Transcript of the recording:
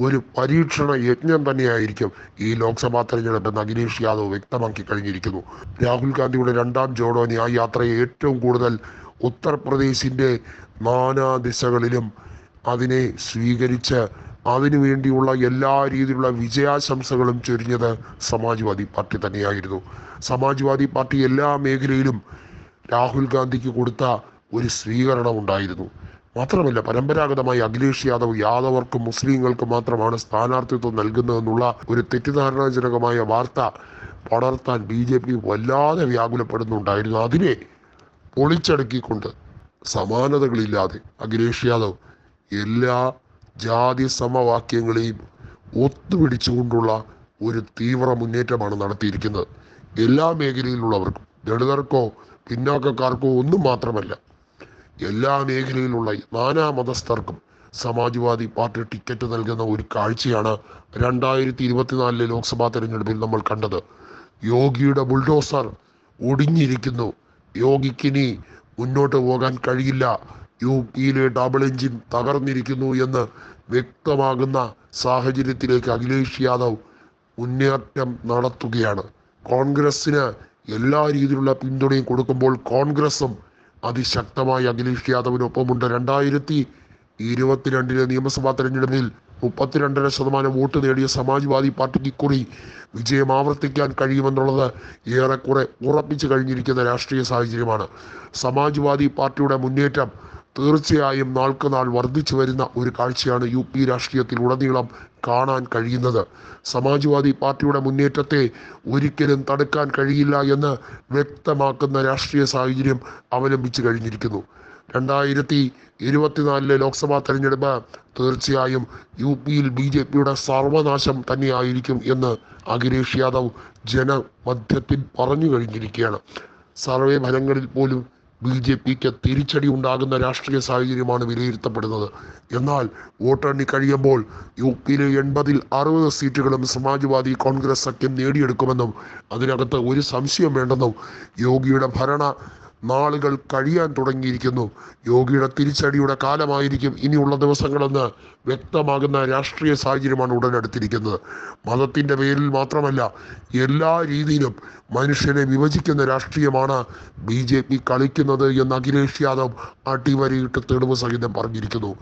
ഒരു പരീക്ഷണ യജ്ഞം തന്നെയായിരിക്കും ഈ ലോക്സഭാ തെരഞ്ഞെടുപ്പെന്ന് അഖിലേഷ് യാദവ് വ്യക്തമാക്കി കഴിഞ്ഞിരിക്കുന്നു. രാഹുൽ ഗാന്ധിയുടെ രണ്ടാം ജോഡോ ന്യായ യാത്രയെ ഏറ്റവും കൂടുതൽ ഉത്തർപ്രദേശിന്റെ നാനാ ദിശകളിലും അതിനെ സ്വീകരിച്ച് അതിനു വേണ്ടിയുള്ള എല്ലാ രീതിയിലുള്ള വിജയാശംസകളും ചൊരിഞ്ഞത് സമാജ്വാദി പാർട്ടി തന്നെയായിരുന്നു. സമാജ്വാദി പാർട്ടി എല്ലാ മേഖലയിലും രാഹുൽ ഗാന്ധിക്ക് കൊടുത്ത ഒരു സ്വീകരണം ഉണ്ടായിരുന്നു മാത്രമല്ല പരമ്പരാഗതമായി അഖിലേഷ് യാദവ് യാദവർക്കും മുസ്ലിങ്ങൾക്കും മാത്രമാണ് സ്ഥാനാർത്ഥിത്വം നൽകുന്നതെന്നുള്ള ഒരു തെറ്റിദ്ധാരണാജനകമായ വാർത്ത പടർത്താൻ ബി ജെ പി വല്ലാതെ വ്യാകുലപ്പെടുന്നുണ്ടായിരുന്നു. അതിനെ പൊളിച്ചടക്കിക്കൊണ്ട് സമാനതകളില്ലാതെ അഖിലേഷ് യാദവ് എല്ലാ ജാതി സമവാക്യങ്ങളെയും ഒത്തുപിടിച്ചുകൊണ്ടുള്ള ഒരു തീവ്ര മുന്നേറ്റമാണ് നടത്തിയിരിക്കുന്നത്. എല്ലാ മേഖലയിലുള്ളവർക്കും ദളിതർക്കോ പിന്നാക്കക്കാർക്കോ ഒന്നും മാത്രമല്ല എല്ലാ മേഖലയിലുള്ള നാനാ മതസ്ഥർക്കും സമാജ്വാദി പാർട്ടി ടിക്കറ്റ് നൽകുന്ന ഒരു കാഴ്ചയാണ് രണ്ടായിരത്തി ഇരുപത്തിനാലിലെ ലോക്സഭാ തെരഞ്ഞെടുപ്പിൽ നമ്മൾ കണ്ടത്. യോഗിയുടെ ബുൾഡോസർ ഒടിഞ്ഞിരിക്കുന്നു. യോഗിക്കിനി മുന്നോട്ട് പോകാൻ കഴിയില്ല. യു പിയിലെ ഡബിൾ എഞ്ചിൻ തകർന്നിരിക്കുന്നു എന്ന് വ്യക്തമാകുന്ന സാഹചര്യത്തിലേക്ക് അഖിലേഷ് യാദവ് മുന്നേറ്റം നടത്തുകയാണ്. കോൺഗ്രസിന് എല്ലാ രീതിയിലുള്ള പിന്തുണയും കൊടുക്കുമ്പോൾ കോൺഗ്രസും അതിശക്തമായി അഖിലേഷ് യാദവിനൊപ്പമുണ്ട്. രണ്ടായിരത്തി ഇരുപത്തിരണ്ടിലെ നിയമസഭാ തെരഞ്ഞെടുപ്പിൽ മുപ്പത്തിരണ്ടര ശതമാനം വോട്ട് നേടിയ സമാജ്വാദി പാർട്ടിക്ക് ഇക്കുറി വിജയം ആവർത്തിക്കാൻ കഴിയുമെന്നുള്ളത് ഏറെക്കുറെ ഉറപ്പിച്ചു കഴിഞ്ഞിരിക്കുന്ന രാഷ്ട്രീയ സാഹചര്യമാണ്. സമാജ്വാദി പാർട്ടിയുടെ മുന്നേറ്റം തീർച്ചയായും നാൾക്ക് നാൾ വർദ്ധിച്ചു വരുന്ന ഒരു കാഴ്ചയാണ് യു പി രാഷ്ട്രീയത്തിൽ ഉടനീളം കാണാൻ കഴിയുന്നത്. സമാജ്വാദി പാർട്ടിയുടെ മുന്നേറ്റത്തെ ഒരിക്കലും തടുക്കാൻ കഴിയില്ല എന്ന് വ്യക്തമാക്കുന്ന രാഷ്ട്രീയ സാഹചര്യം അവലംബിച്ചു കഴിഞ്ഞിരിക്കുന്നു. രണ്ടായിരത്തി ഇരുപത്തിനാലിലെ ലോക്സഭാ തെരഞ്ഞെടുപ്പ് തീർച്ചയായും യു പിയിൽ ബി ജെ പിയുടെ സർവനാശം തന്നെയായിരിക്കും എന്ന് അഖിലേഷ് യാദവ് ജനമധ്യത്തിൽ പറഞ്ഞു കഴിഞ്ഞിരിക്കുകയാണ്. സർവേ ഫലങ്ങളിൽ പോലും ബി ജെ പിക്ക് തിരിച്ചടി ഉണ്ടാകുന്ന രാഷ്ട്രീയ സാഹചര്യമാണ് വിലയിരുത്തപ്പെടുന്നത്. എന്നാൽ വോട്ടെണ്ണി കഴിയുമ്പോൾ യു പിയിലെ എൺപതിൽ അറുപത് സീറ്റുകളും സമാജ്വാദി കോൺഗ്രസ് സഖ്യം നേടിയെടുക്കുമെന്നും അതിനകത്ത് ഒരു സംശയം വേണ്ടെന്നും യോഗിയുടെ ഭരണ നാളുകൾ കഴിയാൻ തുടങ്ങിയിരിക്കുന്നു. യോഗിയുടെ തിരിച്ചടിയുടെ കാലമായിരിക്കും ഇനിയുള്ള ദിവസങ്ങളെന്ന് വ്യക്തമാകുന്ന രാഷ്ട്രീയ സാഹചര്യമാണ് ഉടനെടുത്തിരിക്കുന്നത് മതത്തിന്റെ പേരിൽ മാത്രമല്ല എല്ലാ രീതിയിലും മനുഷ്യനെ വിഭജിക്കുന്ന രാഷ്ട്രീയമാണ് ബി ജെ പി കളിക്കുന്നത് എന്ന് അഖിലേഷ് യാദവ് അടിവരയിട്ട് തെളിവ് സഹിതം പറഞ്ഞിരിക്കുന്നു.